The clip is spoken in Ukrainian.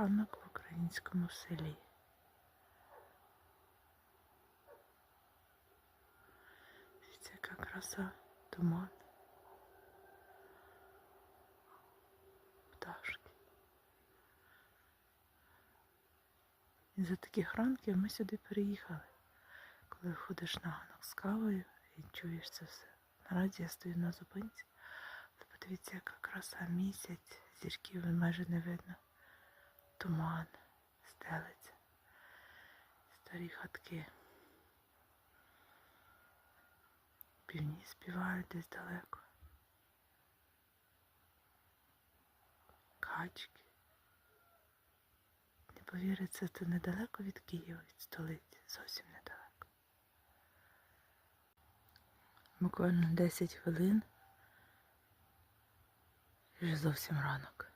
ранок в українському селі. Дивіться, яка краса, туман. Пташки. І за таких ранків ми сюди переїхали. Коли ходиш на ганок з кавою і чуєш це все. Наразі я стою на зупинці. Подивіться, яка краса місяць, зірків майже не видно. Туман, стелиться, старі хатки. Півні співають десь далеко. Качки. Не повіриться, це недалеко від Києва, від столиці, зовсім недалеко. Буквально 10 хвилин і вже зовсім ранок.